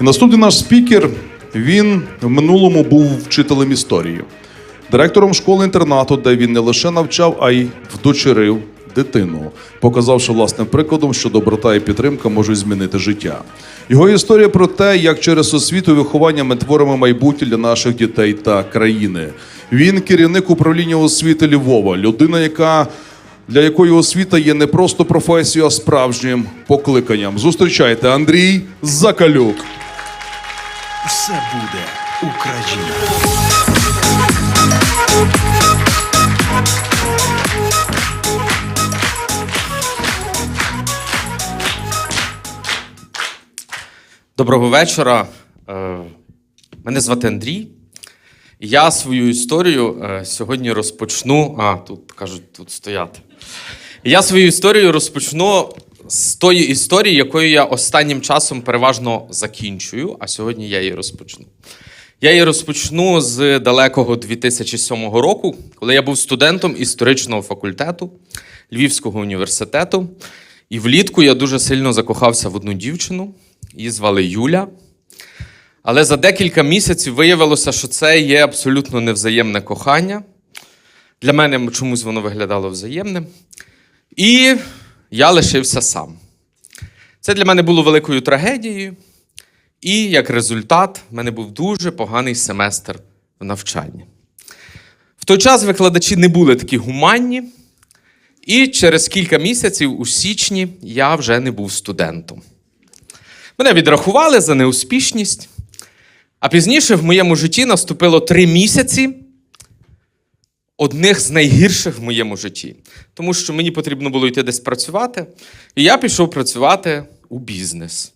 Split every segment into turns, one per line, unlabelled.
І наступний наш спікер. Він в минулому був вчителем історії, директором школи-інтернату, де він не лише навчав, а й вдочерив дитину, показавши власним прикладом, що доброта і підтримка можуть змінити життя. Його історія про те, як через освіту виховання ми творимо майбутнє для наших дітей та країни. Він керівник управління освіти Львова, людина, яка для якої освіта є не просто професією, а справжнім покликанням. Зустрічайте Андрій Закалюк.
Все буде Україна.
Доброго вечора. Е, Мене звати Андрій. Я свою історію е, сьогодні розпочну. А, тут кажуть, тут стояти. Я свою історію розпочну з тої історії, якою я останнім часом переважно закінчую, а сьогодні я її розпочну. Я її розпочну з далекого 2007 року, коли я був студентом історичного факультету Львівського університету. І влітку я дуже сильно закохався в одну дівчину. Її звали Юля. Але за декілька місяців виявилося, що це є абсолютно невзаємне кохання. Для мене чомусь воно виглядало взаємним. І я лишився сам. Це для мене було великою трагедією. І як результат, в мене був дуже поганий семестр в навчанні. В той час викладачі не були такі гуманні, і через кілька місяців у січні я вже не був студентом. Мене відрахували за неуспішність. А пізніше в моєму житті наступило три місяці одних з найгірших в моєму житті. Тому що мені потрібно було йти десь працювати, і я пішов працювати у бізнес.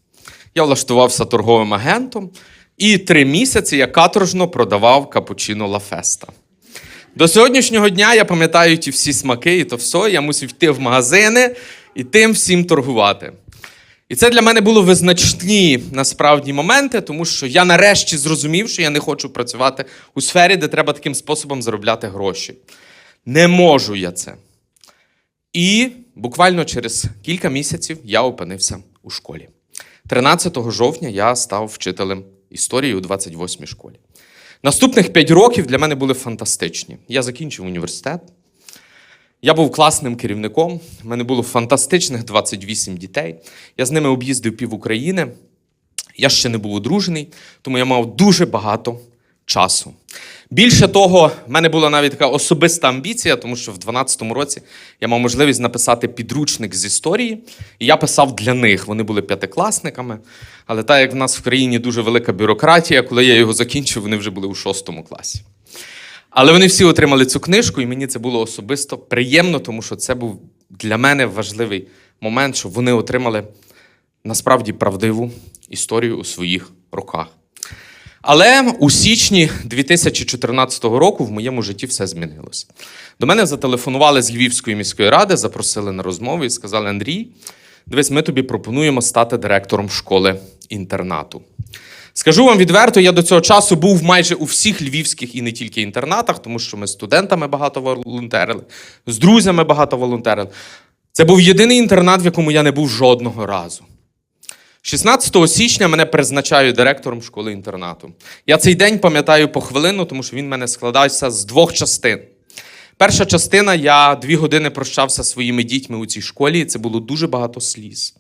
Я влаштувався торговим агентом, і три місяці я каторжно продавав капучино Лафеста. До сьогоднішнього дня я пам'ятаю ті всі смаки і то все. Я мусив йти в магазини і тим всім торгувати. І це для мене було визначні насправді моменти, тому що я нарешті зрозумів, що я не хочу працювати у сфері, де треба таким способом заробляти гроші. Не можу я це. І буквально через кілька місяців я опинився у школі. 13 жовтня я став вчителем історії у 28-й школі. Наступних 5 років для мене були фантастичні. Я закінчив університет. Я був класним керівником. У мене було фантастичних 28 дітей. Я з ними об'їздив пів України. Я ще не був одружений, тому я мав дуже багато часу. Більше того, в мене була навіть така особиста амбіція, тому що в 12-му році я мав можливість написати підручник з історії, і я писав для них. Вони були п'ятикласниками. Але так як в нас в країні дуже велика бюрократія, коли я його закінчив, вони вже були у шостому класі. Але вони всі отримали цю книжку, і мені це було особисто приємно, тому що це був для мене важливий момент, щоб вони отримали насправді правдиву історію у своїх руках. Але у січні 2014 року в моєму житті все змінилося. До мене зателефонували з Львівської міської ради, запросили на розмову і сказали: Андрій, дивись, ми тобі пропонуємо стати директором школи інтернату. Скажу вам відверто, я до цього часу був майже у всіх львівських і не тільки інтернатах, тому що ми з студентами багато волонтерили, з друзями багато волонтерили. Це був єдиний інтернат, в якому я не був жодного разу. 16 січня мене призначають директором школи-інтернату. Я цей день пам'ятаю по хвилину, тому що він мене складався з двох частин. Перша частина я дві години прощався зі своїми дітьми у цій школі, і це було дуже багато сліз.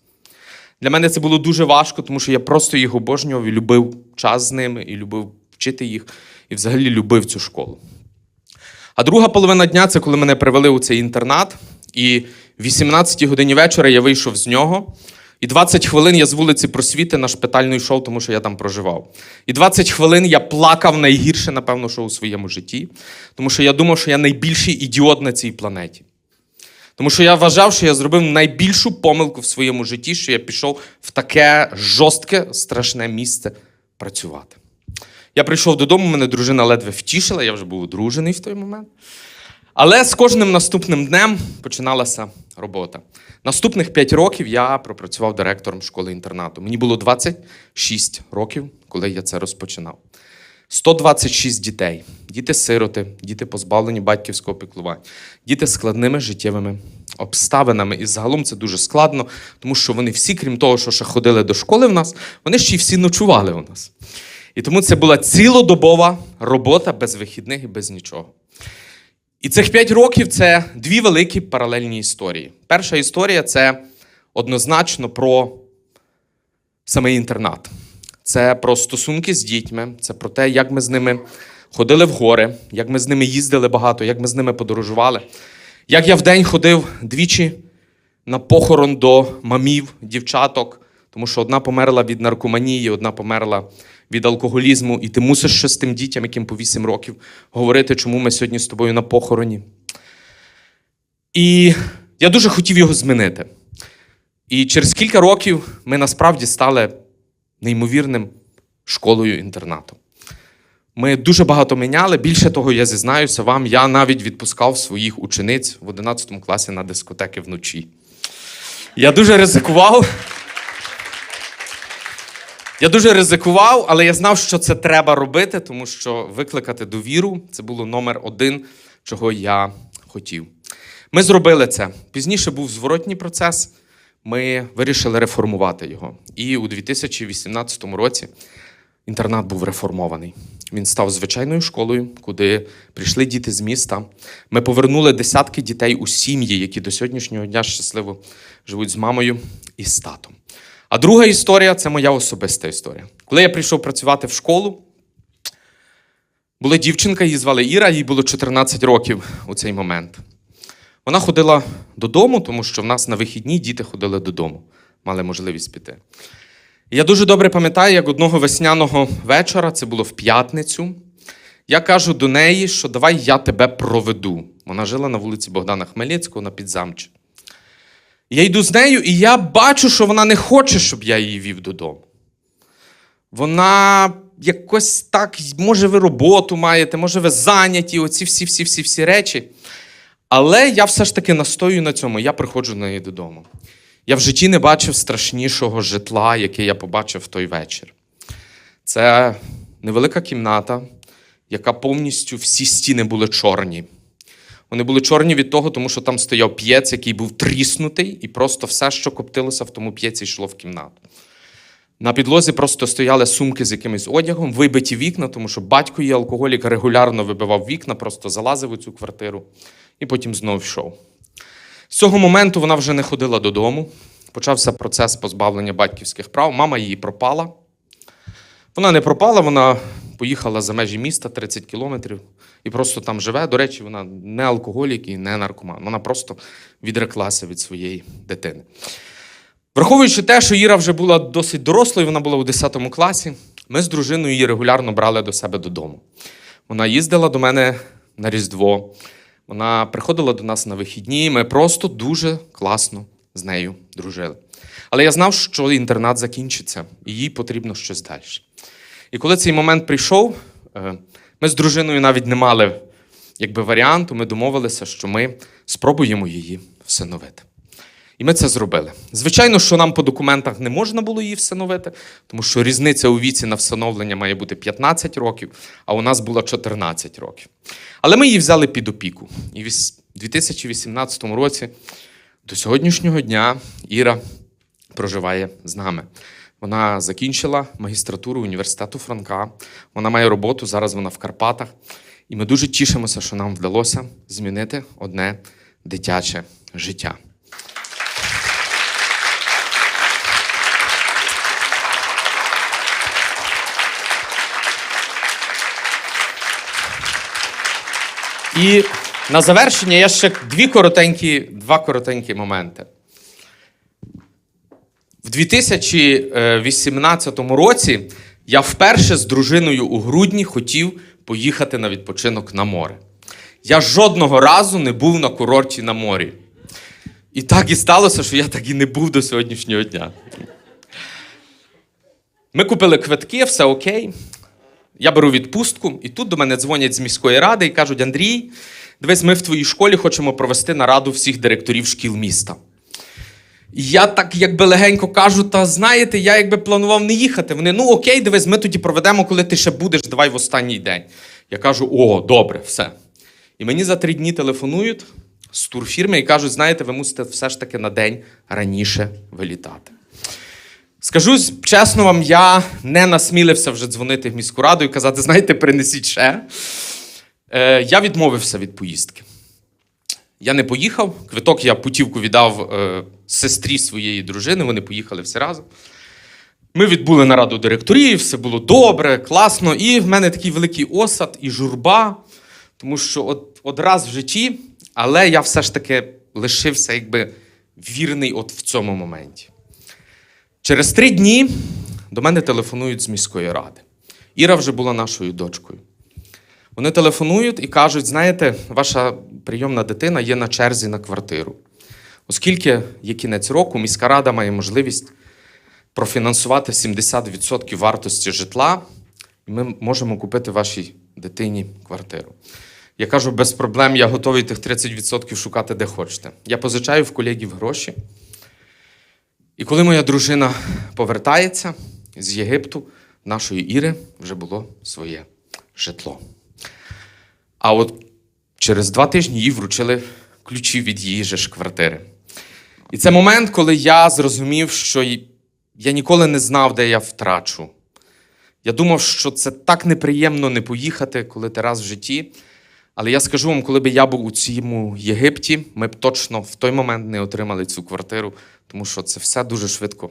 Для мене це було дуже важко, тому що я просто їх обожнював і любив час з ними, і любив вчити їх, і взагалі любив цю школу. А друга половина дня це коли мене привели у цей інтернат, і в 18 годині вечора я вийшов з нього. І 20 хвилин я з вулиці просвіти на шпитальну йшов, тому що я там проживав. І 20 хвилин я плакав найгірше, напевно, що у своєму житті, тому що я думав, що я найбільший ідіот на цій планеті. Тому що я вважав, що я зробив найбільшу помилку в своєму житті, що я пішов в таке жорстке, страшне місце працювати. Я прийшов додому, мене дружина ледве втішила, я вже був одружений в той момент. Але з кожним наступним днем починалася робота. Наступних 5 років я пропрацював директором школи-інтернату. Мені було 26 років, коли я це розпочинав. 126 дітей, діти-сироти, діти позбавлені батьківського піклування, діти з складними життєвими обставинами. І загалом це дуже складно, тому що вони всі, крім того, що ще ходили до школи в нас, вони ще й всі ночували у нас. І тому це була цілодобова робота без вихідних і без нічого. І цих п'ять років це дві великі паралельні історії. Перша історія це однозначно про самий інтернат. Це про стосунки з дітьми, це про те, як ми з ними ходили в гори, як ми з ними їздили багато, як ми з ними подорожували. Як я вдень ходив двічі на похорон до мамів, дівчаток, тому що одна померла від наркоманії, одна померла від алкоголізму, і ти мусиш ще з тим дітям, яким по 8 років, говорити, чому ми сьогодні з тобою на похороні. І я дуже хотів його змінити. І через кілька років ми насправді стали неймовірним школою-інтернатом. Ми дуже багато міняли. Більше того, я зізнаюся вам, я навіть відпускав своїх учениць в 11 класі на дискотеки вночі. Я дуже ризикував. Я дуже ризикував, але я знав, що це треба робити, тому що викликати довіру це було номер один, чого я хотів. Ми зробили це. Пізніше був зворотній процес. Ми вирішили реформувати його. І у 2018 році інтернат був реформований. Він став звичайною школою, куди прийшли діти з міста. Ми повернули десятки дітей у сім'ї, які до сьогоднішнього дня щасливо живуть з мамою і з татом. А друга історія це моя особиста історія. Коли я прийшов працювати в школу, була дівчинка, її звали Іра, їй було 14 років у цей момент. Вона ходила додому, тому що в нас на вихідні діти ходили додому, мали можливість піти. Я дуже добре пам'ятаю, як одного весняного вечора, це було в п'ятницю, я кажу до неї, що давай я тебе проведу. Вона жила на вулиці Богдана Хмельницького на підзамчі. Я йду з нею, і я бачу, що вона не хоче, щоб я її вів додому. Вона якось так, може, ви роботу маєте, може, ви зайняті, оці всі-всі-всі-всі речі. Але я все ж таки настою на цьому, я приходжу до неї додому. Я в житті не бачив страшнішого житла, яке я побачив в той вечір. Це невелика кімната, яка повністю всі стіни були чорні. Вони були чорні від того, тому що там стояв п'єць, який був тріснутий, і просто все, що коптилося в тому п'єці, йшло в кімнату. На підлозі просто стояли сумки з якимось одягом, вибиті вікна, тому що батько її алкоголік регулярно вибивав вікна, просто залазив у цю квартиру і потім знов йшов. З цього моменту вона вже не ходила додому. Почався процес позбавлення батьківських прав. Мама її пропала. Вона не пропала, вона поїхала за межі міста 30 кілометрів і просто там живе. До речі, вона не алкоголік і не наркоман. Вона просто відреклася від своєї дитини. Враховуючи те, що Іра вже була досить дорослою, вона була у 10 класі, ми з дружиною її регулярно брали до себе додому. Вона їздила до мене на Різдво, вона приходила до нас на вихідні, ми просто дуже класно з нею дружили. Але я знав, що інтернат закінчиться, і їй потрібно щось далі. І коли цей момент прийшов, е, ми з дружиною навіть не мали якби, варіанту, ми домовилися, що ми спробуємо її всиновити. І ми це зробили. Звичайно, що нам по документах не можна було її всиновити, тому що різниця у віці на всиновлення має бути 15 років, а у нас було 14 років. Але ми її взяли під опіку. І в 2018 році до сьогоднішнього дня Іра проживає з нами. Вона закінчила магістратуру університету Франка. Вона має роботу, зараз вона в Карпатах. І ми дуже тішимося, що нам вдалося змінити одне дитяче життя. І на завершення я ще дві коротенькі, два коротенькі моменти. В 2018 році я вперше з дружиною у грудні хотів поїхати на відпочинок на море. Я жодного разу не був на курорті на морі. І так і сталося, що я так і не був до сьогоднішнього дня. Ми купили квитки, все окей. Я беру відпустку, і тут до мене дзвонять з міської ради і кажуть: Андрій, дивись, ми в твоїй школі хочемо провести нараду всіх директорів шкіл міста. І я так якби легенько кажу: та знаєте, я якби планував не їхати. Вони, ну окей, дивись, ми тоді проведемо, коли ти ще будеш, давай в останній день. Я кажу: о, добре, все. І мені за три дні телефонують з турфірми і кажуть: знаєте, ви мусите все ж таки на день раніше вилітати. Скажу чесно вам, я не насмілився вже дзвонити в міську раду і казати, знаєте, принесіть ще. Е, я відмовився від поїздки. Я не поїхав. Квиток я путівку віддав е, сестрі своєї дружини, вони поїхали всі разом. Ми відбули нараду директорів, все було добре, класно. І в мене такий великий осад і журба, тому що от, от раз в житті, але я все ж таки лишився якби вірний от в цьому моменті. Через три дні до мене телефонують з міської ради. Іра вже була нашою дочкою. Вони телефонують і кажуть: знаєте, ваша прийомна дитина є на черзі на квартиру. Оскільки є кінець року, міська рада має можливість профінансувати 70% вартості житла, і ми можемо купити вашій дитині квартиру. Я кажу, без проблем, я готовий тих 30% шукати де хочете. Я позичаю в колегів гроші. І коли моя дружина повертається з Єгипту, нашої Іри вже було своє житло. А от через два тижні їй вручили ключі від її же ж квартири. І це момент, коли я зрозумів, що я ніколи не знав, де я втрачу. Я думав, що це так неприємно не поїхати, коли ти раз в житті. Але я скажу вам, коли б я був у цьому Єгипті, ми б точно в той момент не отримали цю квартиру, тому що це все дуже швидко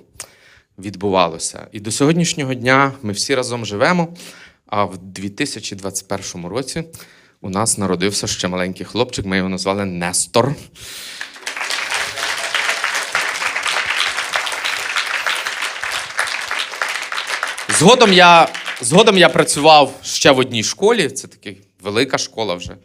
відбувалося. І до сьогоднішнього дня ми всі разом живемо. А в 2021 році у нас народився ще маленький хлопчик, ми його назвали Нестор. Згодом я, згодом я працював ще в одній школі. Це така велика школа вже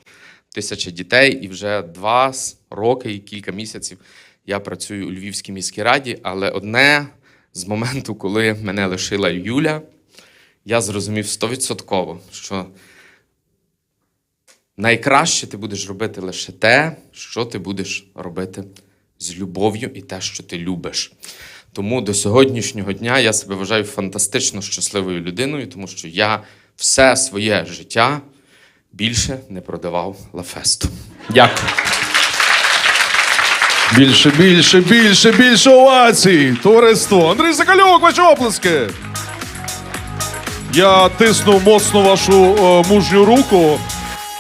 тисяча дітей, і вже два роки і кілька місяців я працюю у Львівській міській раді. Але одне з моменту, коли мене лишила Юля, я зрозумів стовідсотково, що найкраще ти будеш робити лише те, що ти будеш робити з любов'ю і те, що ти любиш. Тому до сьогоднішнього дня я себе вважаю фантастично щасливою людиною, тому що я все своє життя більше не продавав Лафесту. Дякую.
Більше, більше, більше, більше овацій! Товариство! Андрій Закалюк, ваші оплески! Я тисну моцно вашу е, мужню руку,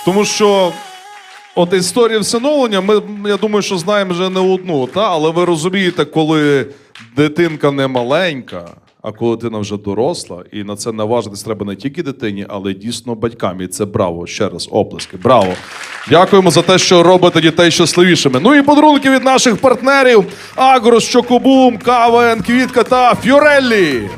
тому що от історія всиновлення, ми, я думаю, що знаємо вже не одну, та? але ви розумієте, коли дитинка не маленька, а коли дитина вже доросла, і на це наважитись треба не тільки дитині, але й дійсно батькам. І це браво. Ще раз оплески. Браво. Дякуємо за те, що робите дітей щасливішими. Ну і подарунки від наших партнерів: Агрос, Чокобум, КВН, Квітка та Фюреллі.